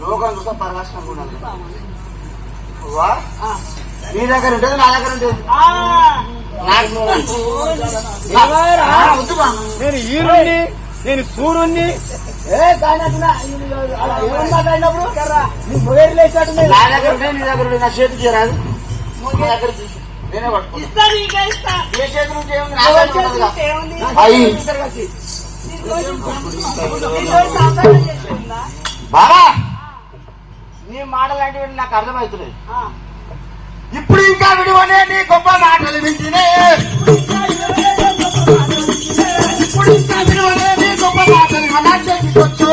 లోకం చూస్తే. నీ దగ్గర ఉంటుంది నా దగ్గర ఉంటుంది. నేను హీరోని నేను సూర్యుని ఏ మాట్లాడినప్పుడు నీ మొగేరు లేచినట్టుంది నా దగ్గర ఉంటే నీ దగ్గర ఉంటే నా చేతికి రాదు. నా దగ్గర. నేనే పట్టుకుంటా ఇస్తా నీకే ఇస్తా. ఏ చేతి నుంచి ఏముంది? నా దగ్గర ఉంటుందిగా. ఏముంది? అయ్యి నీతోటి నీతోటి సంసారం చేస్తుందా? బాబా నీ మాటలు అంటే నాకు అర్థమవుతున్నాయి ఆ. ఇప్పుడు ఇంకా విడివనే నీ గొప్ప మాటలు వింటినే. ఇప్పుడు ఇంకా విడివనే నీ గొప్ప మాటలు అలా చేతికొచ్చు